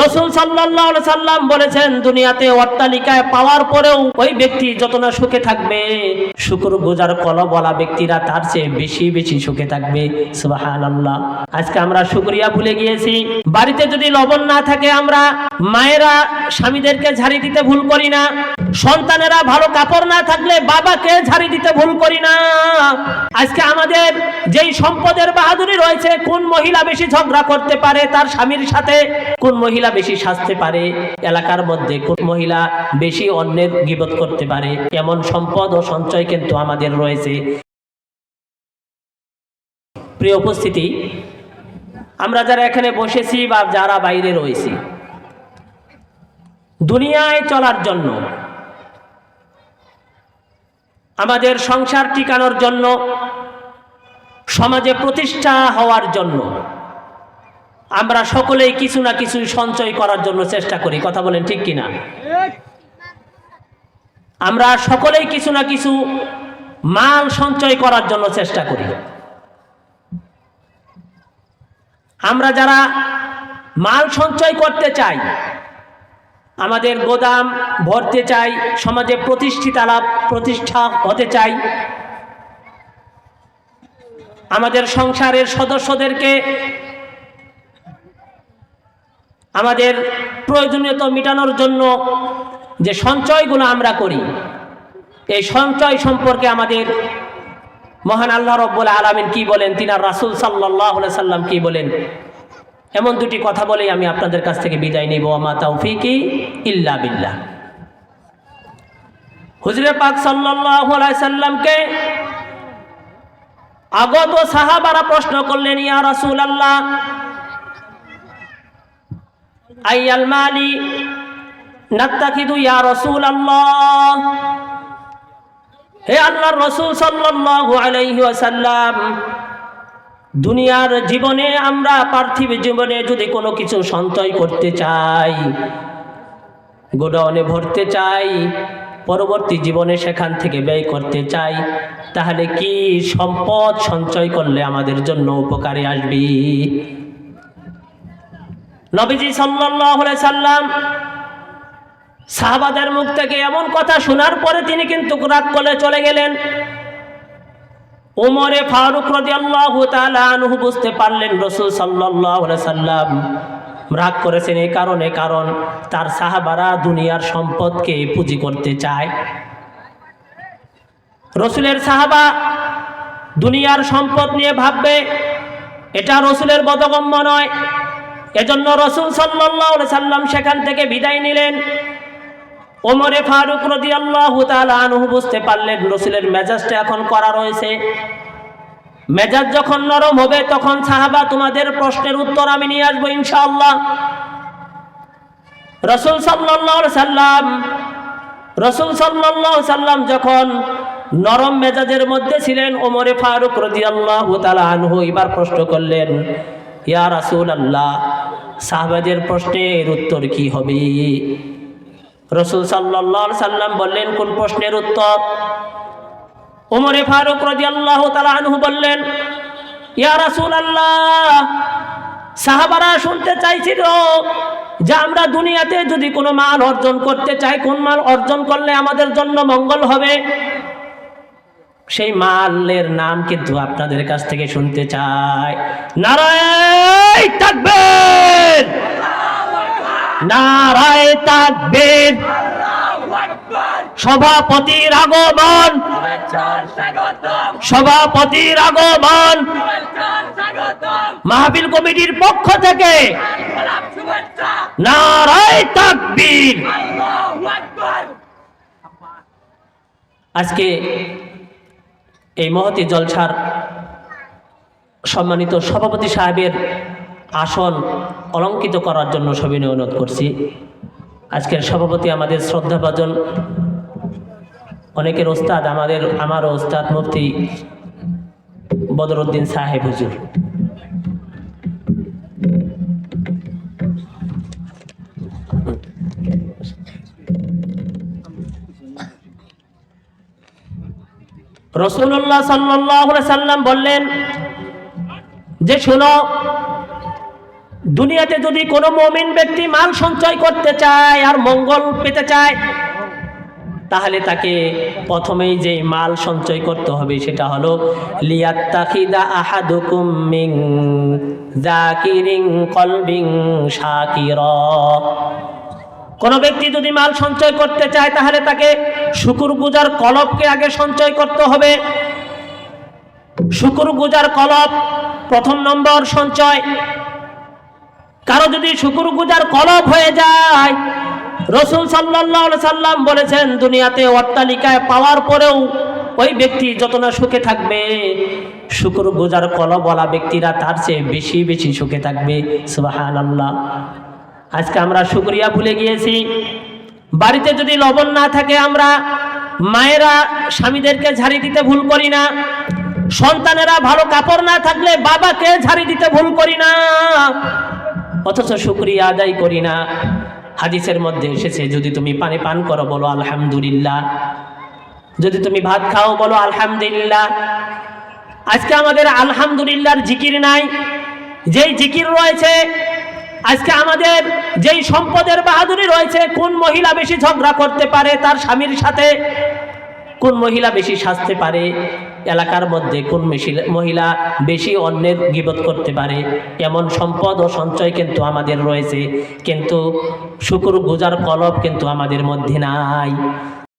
রসুল সাল্লাহ সাল্লাম বলেছেন, দুনিয়াতে অট্টালিকায় পাওয়ার পরেও ওই ব্যক্তি যত না সুখে থাকবে শুকুর গোজার কল বলা ব্যক্তিরা তার চেয়ে বেশি বেশি সুখে থাকবে। সুবাহান আল্লাহ আজকে আমরা শুক্রিয়া ভুলে গিয়েছি। বাড়িতে যদি লবণ না থাকে, আমরা মায়েরা স্বামীদেরকে ঝাড়ি দিতে ভুল করি না। সন্তানেরা ভালো কাপড় না থাকলে বাবাকে ঝাড়ি দিতে ভুল করি না। আজকে আমাদের যেই সম্পদের বাহাদুরি রয়েছে, কোন মহিলা বেশি ঝগড়া করতে পারে, তার স্বামীর সাথে কোন মহিলা বেশি সাজতে পারে, এলাকার মধ্যে কোন মহিলা বেশি অন্যের গিবত করতে পারে, এমন সম্পদ ও সঞ্চয় কিন্তু আমাদের রয়েছে। প্রিয় উপস্থিতি, আমরা যারা এখানে বসেছি বা যারা বাইরে রয়েছি, দুনিয়ায় চলার জন্য আমাদের সংসার টিকানোর জন্য, সমাজে প্রতিষ্ঠা হওয়ার জন্য, আমরা সকলেই কিছু না কিছু সঞ্চয় করার জন্য চেষ্টা করি। কথা বলেন ঠিক কিনা? আমরা সকলেই কিছু না কিছু মাল সঞ্চয় করার জন্য চেষ্টা করি। আমরা যারা মাল সঞ্চয় করতে চাই আমাদের গোদাম ভরতে চাই, সমাজে প্রতিষ্ঠিত লাভ প্রতিষ্ঠা হতে চাই। আমাদের সংসারের সদস্যদেরকে আমাদের প্রয়োজনীয়তা মেটানোর জন্য যে সঞ্চয়গুলো আমরা করি, এই সঞ্চয় সম্পর্কে আমাদের মহান আল্লাহ রব্বুল আলমিন কি বলেন? তিনার রাসুল সাল্লাহ সাল্লাম কি বলেন? এমন দুটি কথা বলেই আমি আপনাদের কাছ থেকে বিদায় নিব। আমা তৌফিকি ইল্লা বিল্লাহ। হুজরে পাক সাল্লাহ সাল্লামকে আগত সাহাবারা প্রশ্ন করলেন, ইয়া রাসূল আল্লাহ আইয়াল মালি নাত্তাকিদু ইয়া রাসূল আল্লাহ হে আল্লাহর রাসূল সাল্লাল্লাহু আলাইহি ওয়াসাল্লাম দুনিয়ার জীবনে আমরা পার্থিব জীবনে যদি কোনো কিছু সঞ্চয় করতে চাই, গোডাউনে ভরতে চাই, পরবর্তী জীবনে সেখান থেকে ব্যয় করতে চাই, তাহলে কি সম্পদ সঞ্চয় করলে আমাদের জন্য উপকারে আসবে? নবীজি সাল্লাহ সাল্লাম সাহাবাদের মুখ থেকে এমন কথা শোনার পরে তিনি কিন্তু রাগ করে চলে গেলেন। উমরে ফারুক রদি আল্লাহ আনহু বুঝতে পারলেন রসুল সাল্লাহ সাল্লাম রাগ করেছেন এই কারণে, কারণ তার সাহাবারা দুনিয়ার সম্পদকে পুঁজি করতে চায়। রসুলের সাহাবা দুনিয়ার সম্পদ নিয়ে ভাববে, এটা রসুলের বদগম্য নয়। এজন্য রসুল সাল্লাহ সাল্লাম সেখান থেকে বিদায় নিলেন। ওমরে ফারুক রদি আল্লাহ আনহু বুঝতে পারলেন রসুলের মেজাজটা এখন করা রয়েছে। মেজাজ যখন নরম হবে, তখন সাহাবা তোমাদের প্রশ্নের উত্তর আমি নিয়ে আসব ইনশাআল্লাহ। রসুল সাল্লাহ সাল্লাম, রসুল সাল্লাহ সাল্লাম যখন নরম মেজাজের মধ্যে ছিলেন, ওমরে ফারুক রদি আল্লাহ আনহু এবার প্রশ্ন করলেন, ইয়া রাসুল আল্লাহ সাহবাদের প্রশ্নের উত্তর কি হবে? রসুল সাল্লাহ সাল্লাম বললেন, কোন প্রশ্নের উত্তর? উমরে ফারুক রাজি আল্লাহ আনহু বললেন, ইয়া রাসুল আল্লাহ সাহাবারা শুনতে চাইছিল যে আমরা দুনিয়াতে যদি কোনো মাল অর্জন করতে চাই, কোন মাল অর্জন করলে আমাদের জন্য মঙ্গল হবে? সেই মালের নাম কিন্তু আপনাদের কাছ থেকে শুনতে চাই। নারায় থাকবেন নারায় থাকবেন সভাপতির আগমন। সভাপতির আগমন। মাহফিল কমিটির পক্ষ থেকে নারায় তাকবীর। আজকে এই মহতি জলছার সম্মানিত সভাপতি সাহেবের আসন অলঙ্কিত করার জন্য সবিনয় অনুরোধ করছি। আজকের সভাপতি আমাদের শ্রদ্ধাভাজন, অনেকের ওস্তাদ আমাদের আমার ওস্তাদ মুফতি বদরুদ্দিন সাহেব হুজুর। রসুল্লাহ সাল্লাহ সাল্লাম বললেন, যে শোনো দুনিয়াতে যদি কোনো মমিন ব্যক্তি মাল সঞ্চয় করতে চায় আর মঙ্গল পেতে চায়, তাহলে তাকে প্রথমেই যে মাল সঞ্চয় করতে হবে সেটা হলো, লিয়াত্তাখিদা কলবিং কোন ব্যক্তি যদি মাল সঞ্চয় করতে চায়, তাহলে তাকে শুকুর গুজার কলবকে আগে সঞ্চয় করতে হবে। শুকুর গুজার কলব প্রথম নম্বর সঞ্চয়। কারও যদি শুকুর গুজার কলব হয়ে যায়, রসুল সাল্লাহ সাল্লাম বলেছেন, দুনিয়াতে অট্টালিকায় পাওয়ার পরেও ওই ব্যক্তি যত না সুখে থাকবে শুকুর গুজার কলবওয়ালা ব্যক্তিরা তার চেয়ে বেশি বেশি সুখে থাকবে সুবাহান আল্লাহ আজকে আমরা শুক্রিয়া ভুলে গিয়েছি। বাড়িতে যদি লবণ না থাকে, আমরা মায়েরা স্বামীদেরকে ঝাড়ি দিতে ভুল করি না। সন্তানেরা ভালো কাপড় না থাকলে বাবাকে ঝাড়ি দিতে ভুল করি না। অথচ শুক্রিয়া আদায় করি না। হাদিসের মধ্যে এসেছে, যদি তুমি পানি পান করো, বলো আলহামদুলিল্লাহ। যদি তুমি ভাত খাও, বলো আলহামদুলিল্লাহ। আজকে আমাদের আলহামদুলিল্লাহর জিকির নাই। যেই জিকির রয়েছে, আজকে আমাদের যেই সম্পদের বাহাদুরি রয়েছে, কোন মহিলা বেশি ঝগড়া করতে পারে, তার স্বামীর সাথে কোন মহিলা বেশি সাজতে পারে এলাকার মধ্যে কোন মহিলা বেশি অন্যের গিবত করতে পারে? এমন সম্পদ ও সঞ্চয় কিন্তু আমাদের রয়েছে, কিন্তু শুকুর গুজার কলব কিন্তু আমাদের মধ্যে নাই।